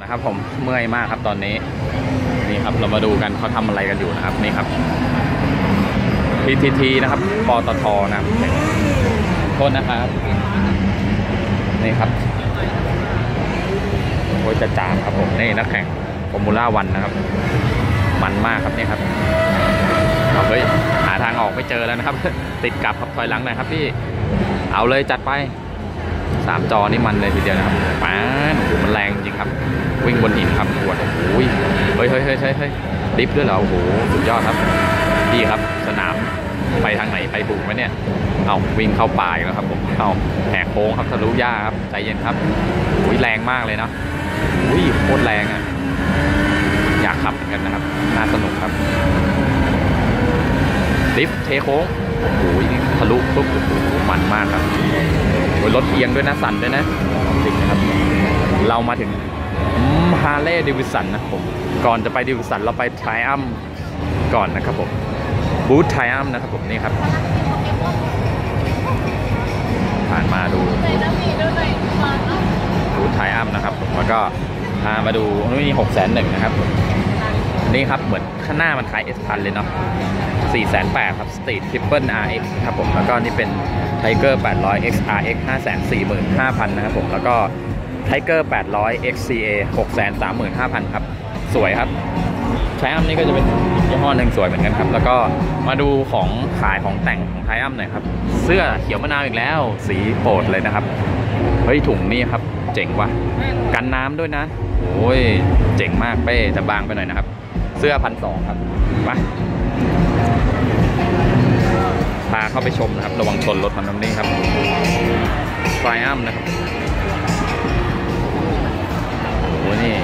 นะครับผมเมื่อยมากครับตอนนี้นี่ครับเรามาดูกันเขาทำอะไรกันอยู่นะครับนี่ครับ PTT นะครับปตทนะครับโทษนะครับนี่ครับโอ้ยจะจามครับผมนี่นักแข่งฟอร์มูล่าวันนะครับ มันมากครับนี่ครับเอาเฮ้ยหาทางออกไม่เจอแล้วนะครับ ติดกับครับถอยหลังหน่อยครับพี่เอาเลยจัดไปสามจอนี่มันเลยทีเดียวนะครับป้านโอ้โหมันแรงจริงครับ วิ่งบนหินครับปวดโอ้โหเฮ้ยเฮ้ยเฮ้ยเฮ้ยดิฟด้วยเหรอโอ้โหสุดยอดครับพี่ครับสนามไปทางไหนไปถูกไหมเนี่ยเอาวิ่งเข้าป่าอีกแล้วครับผมเอาแหกโค้งครับทะลุหญ้าครับใจเย็นครับอุ้ยแรงมากเลยเนาะอุ้ยโคตรแรงอะอยากขับเหมือนกันนะครับน่าสนุกครับดิฟเทโค้งโอ้โหนี่ทะลุปุ๊บโอ้โหมันมากครับโอ้ยรถเอียงด้วยนะสั่นด้วยนะจริงนะครับ เรามาถึง ฮาร์เลย์ดิวิสันนะครับผมก่อนจะไปดิวิสันเราไปไทอัมก่อนนะครับผมบูธไทอัมนะครับผมนี่ครับ ผ่านมาดูบูธไทอัมนะครับผมแล้วก็พามาดูนี่หกแสนหนึ่งนะครับนี่ครับเหมือนข้างหน้ามันคล้าย S พันเลยเนาะ4 8 0 0 0ครับ Street Triple RX ครับผม แล้วก็นี่เป็น Tiger 800 XRX 545,000 นะครับผม แล้วก็ Tiger 800 XCA 635,000 ครับ สวยครับ ไทอัมนี่ก็จะเป็นยี่ห้อหนึ่งสวยเหมือนกันครับ แล้วก็มาดูของขายของแต่งของไทอัมหน่อยครับ เสื้อเขียวมะนาวอีกแล้ว สีโปรดเลยนะครับ เฮ้ยถุงนี่ครับ เจ๋งว่ะ กันน้ำด้วยนะ โอ้ย เจ๋งมากเป้แต่บางไปหน่อยนะครับ เสื้อพันสองครับไปพาเข้าไปชมนะครับ ระวังชนรถมันตรงนี้ครับไฟอัมนะครับ นี่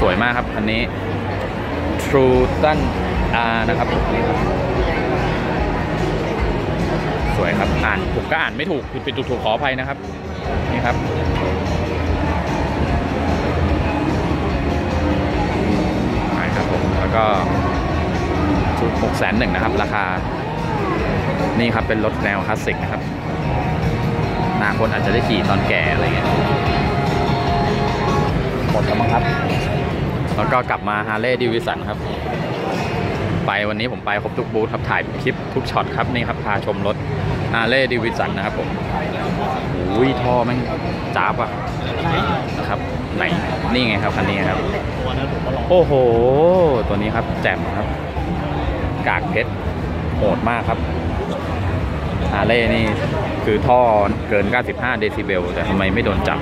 สวยมากครับ คันนี้ True t u n R นะครับ สวยครับ อ่านผมก็อ่านไม่ถูก ผิดผิดถูกถูกขออภัยนะครับ นี่ครับไปครับผม แล้วก็ชุดหกแสนหนึ่งนะครับ ราคา นี่ครับเป็นรถแนวคลาสสิกนะครับอนาคตอาจจะได้ขี่ตอนแก่อะไรเงี้ย หมดแล้วมั้งครับ แล้วก็กลับมาฮาร์เลย์ดิวิสันครับ ไปวันนี้ผมไปครบทุกบูธครับถ่ายคลิปทุกช็อตครับนี่ครับพาชมรถฮาร์เลย์ดิวิสันนะครับผมอุ้ยท่อแม่งจ้าบอะนะครับ ไหนนี่ไงครับคันนี้ครับ โอ้โห ตัวนี้ครับแจ่มครับ กากเพชรโหดมากครับฮาร์เลย์นี่คือท่อเกิน 95 เดซิเบล แต่ทำไมไม่โดนจับ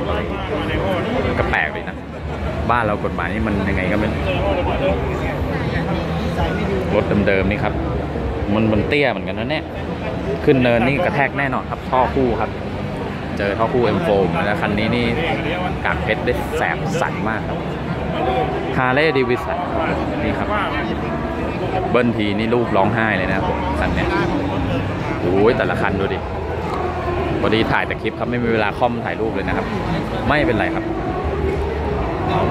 ก็แปลกเลยนะ บ้านเรากฎหมายนี่มันยังไงก็ไม่รถเดิมๆนี่ครับ มันมันเตี้ยเหมือนกันนะเนี่ยขึ้นเนินนี่กระแทกแน่นอนครับท่อคู่ครับ เจอท่อคู่ M4 แล้วคันนี้นี่กากเพชรได้แสบสั่นมากครับฮาร์เลย์ดิวิสันนี่ครับ เบิ้ลทีนี่ลูกร้องไห้เลยนะครับคันเนี้ยโอ้ยแต่ละคันดูดิพอดีถ่ายแต่คลิปครับไม่มีเวลาคอมถ่ายรูปเลยนะครับ ไม่เป็นไรครับ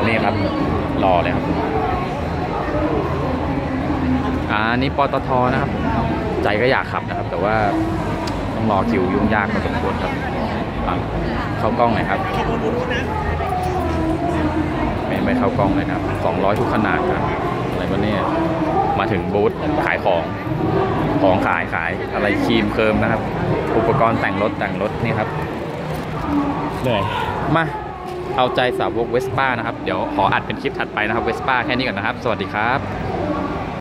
นี่ครับรอเลยครับอ่านี่ปตทนะครับ ใจก็อยากขับนะครับ แต่ว่าต้องรอคิวยุ่งยากพอสมควรครับอะเข้ากล้องหน่อยครับไม่ไม่เข้ากล้องเลยนะครับ200 ทุกขนาดครับอะไรวะเนี่ยมาถึงบูธขายของของขายขายอะไรครีมเคิร์มนะครับ อุปกรณ์แต่งรถแต่งรถนี่ครับเหนื่อยมา เอาใจสาวกเวสป้านะครับ เดี๋ยวขออัดเป็นคลิปถัดไปนะครับเวสป้าแค่นี้ก่อนนะครับ สวัสดีครับ